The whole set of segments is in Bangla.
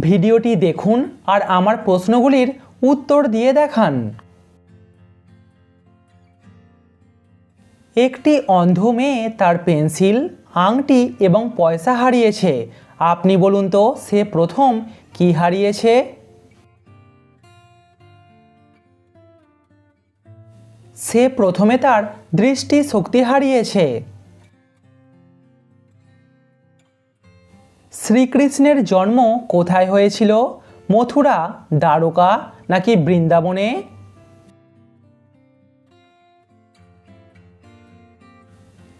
ভিডিওটি দেখুন আর আমার প্রশ্নগুলির উত্তর দিয়ে দেখান। একটি অন্ধ মেয়ে তার পেন্সিল, আংটি এবং পয়সা হারিয়েছে। আপনি বলুন তো, সে প্রথম কি হারিয়েছে? সে প্রথমে তার দৃষ্টি শক্তি হারিয়েছে। শ্রীকৃষ্ণের জন্ম কোথায় হয়েছিল? মথুরা, দ্বারকা, নাকি বৃন্দাবনে?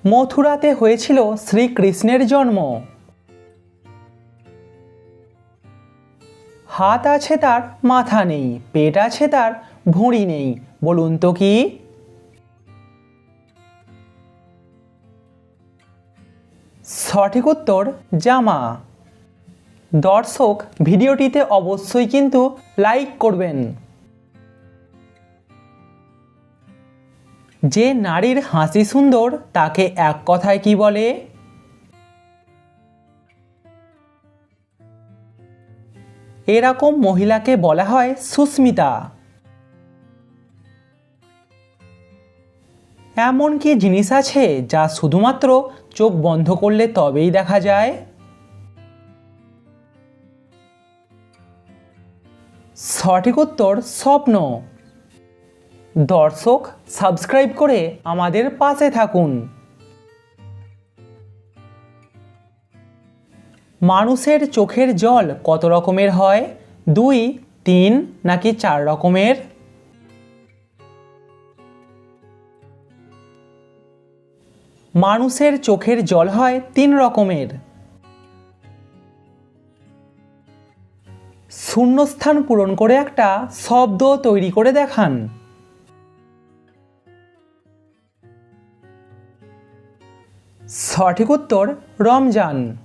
মথুরাতে হয়েছিল শ্রীকৃষ্ণের জন্ম। হাত আছে তার, মাথা নেই, পেট আছে তার, ভুঁড়ি নেই, বলুন তো কি? সঠিক উত্তর, জামা। দর্শক, ভিডিওটিতে অবশ্যই কিন্তু লাইক করবেন। যে নারীর হাসি সুন্দর, তাকে এক কথায় কি বলে? এরকম মহিলাকে বলা হয় সুস্মিতা। এমন কি জিনিস আছে যা শুধুমাত্র চোখ বন্ধ করলে তবেই দেখা যায়? সঠিক উত্তর স্বপ্ন। দর্শক, সাবস্ক্রাইব করে আমাদের পাশে থাকুন। মানুষের চোখের জল কত রকমের হয়? দুই, তিন নাকি চার রকমের? মানুষের চোখের জল হয় তিন রকমের। শূন্যস্থান পূরণ করে একটা শব্দ তৈরি করে দেখান। সঠিক উত্তর, রমজান।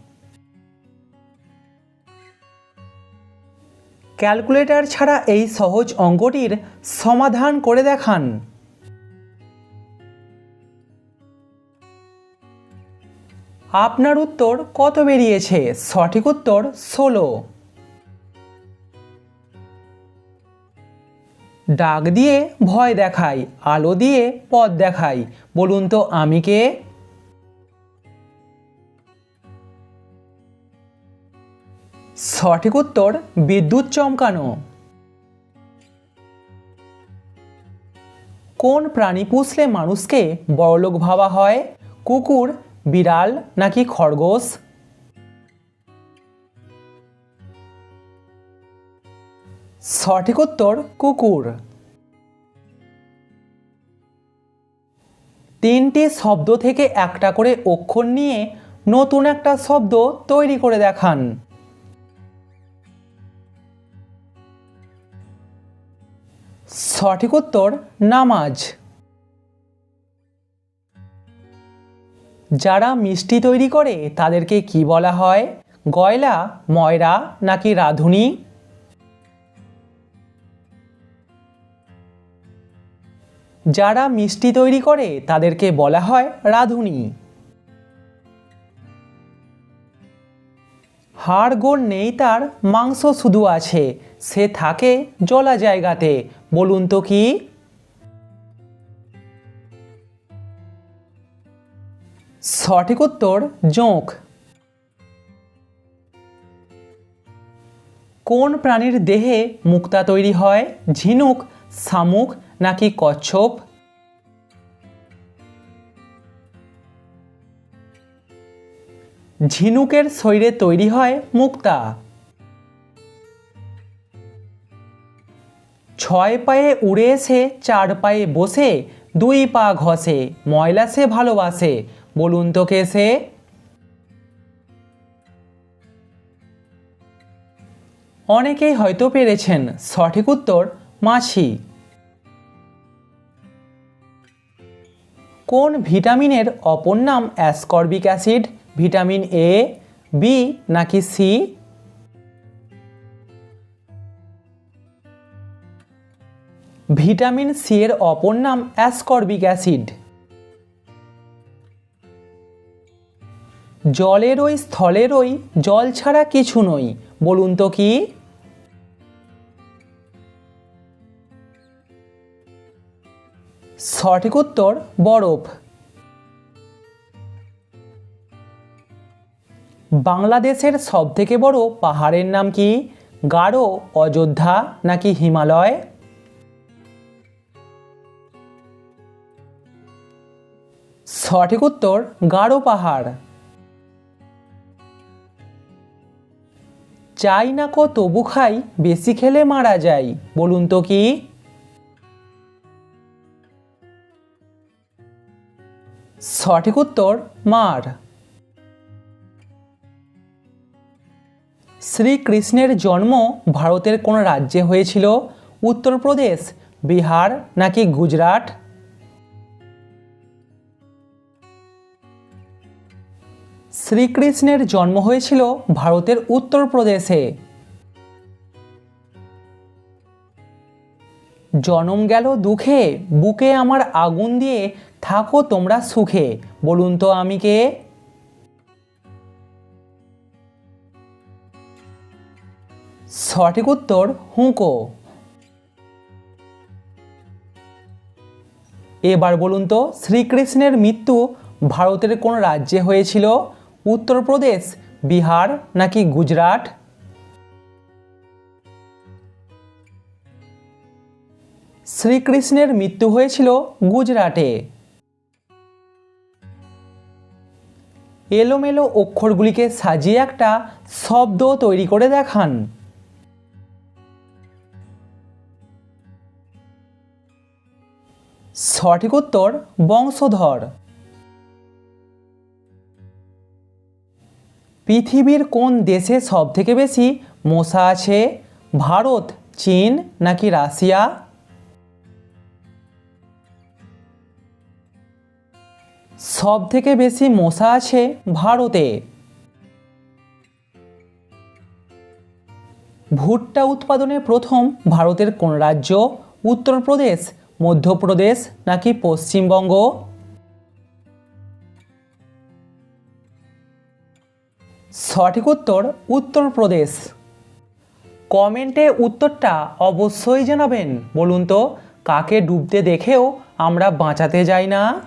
ক্যালকুলেটর ছাড়া এই সহজ অঙ্কটির সমাধান করে দেখান। আপনার উত্তর কত বেরিয়েছে? সঠিক উত্তর ষোলো। ডাক দিয়ে ভয় দেখাই, আলো দিয়ে পথ দেখাই। বলুন তো, আমি কে? সঠিক উত্তর, বিদ্যুৎ চমকানো। কোন প্রাণী পুষলে মানুষকে বড়লোক ভাবা হয়? কুকুর বিড়াল নাকি খরগোশ? সঠিক উত্তর, কুকুর। তিনটি শব্দ থেকে একটা করে অক্ষর নিয়ে নতুন একটা শব্দ তৈরি করে দেখান। সঠিক উত্তর, নামাজ। যারা মিষ্টি তৈরি করে, তাদেরকে কি বলা হয়? গয়লা, ময়রা নাকি রাঁধুনি? যারা মিষ্টি তৈরি করে, তাদেরকে বলা হয় রাঁধুনি। হাড় গোড় নেই তার, মাংস শুধু আছে, সে থাকে জলা জায়গাতে বলুন তো কি? সঠিক উত্তর জোঁক। কোন প্রাণীর দেহে মুক্তা তৈরি হয়? ঝিনুক, শামুক নাকি কচ্ছপ? ঝিনুকের শরীরে তৈরি হয় মুক্তা। ছয় পায়ে উড়ে এসে, চার পায়ে বসে, দুই পা ঘষে, ময়লা সে ভালোবাসে। বলুন তো কে সে? অনেকেই হয়তো পেরেছেন সঠিক উত্তর মাছি। কোন ভিটামিনের অপর নাম ascorbic acid, vitamin A B নাকি সি ভিটামিন সি এর অপর নাম অ্যাসকর্বিক অ্যাসিড। জলের ওই, স্থলের ওই, জল ছাড়া কিছু নই, বলুন তো কি? সঠিক উত্তর, বরফ। বাংলাদেশের সবথেকে বড় পাহাড়ের নাম কি? গারো, অযোধ্যা, নাকি হিমালয়? সঠিক উত্তর গাঢ় পাহাড়। চাই না কো তবু খাই, বেশি খেলে মারা যায় বলুন তো কি? সঠিক উত্তর, মার। শ্রীকৃষ্ণের জন্ম ভারতের কোন রাজ্যে হয়েছিল? উত্তরপ্রদেশ, বিহার, নাকি গুজরাট? শ্রীকৃষ্ণের জন্ম হয়েছিল ভারতের উত্তরপ্রদেশে জনম গেল দুঃখে, বুকে আমার আগুন দিয়ে থাকো তোমরা সুখে। বলুন তো আমি কে? সঠিক উত্তর, হুঁকো। এবার বলুন তো, শ্রীকৃষ্ণের মৃত্যু ভারতের কোন রাজ্যে হয়েছিল? উত্তরপ্রদেশ, বিহার নাকি গুজরাট? শ্রীকৃষ্ণের মৃত্যু হয়েছিল গুজরাটে। এলোমেলো অক্ষরগুলিকে সাজিয়ে একটা শব্দ তৈরি করে দেখান। সঠিক উত্তর বংশধর। পৃথিবীর কোন দেশে সবথেকে বেশি মশা আছে? ভারত, চীন নাকি রাশিয়া? সব থেকে বেশি মশা আছে ভারতে। ভুট্টা উৎপাদনে প্রথম ভারতের কোন রাজ্য? উত্তরপ্রদেশ, মধ্যপ্রদেশ নাকি পশ্চিমবঙ্গ? সঠিক উত্তর উত্তরপ্রদেশ। কমেন্টে উত্তরটা অবশ্যই জানাবেন। বলুন তো, কাকে ডুবতে দেখেও আমরা বাঁচাতে যাই না?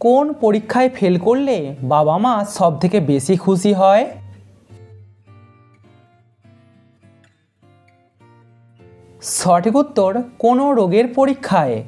কোন পরীক্ষায় ফেল করলে বাবা মা সব থেকে বেশি খুশি হয়? সঠিক উত্তর, কোনো রোগের পরীক্ষায়।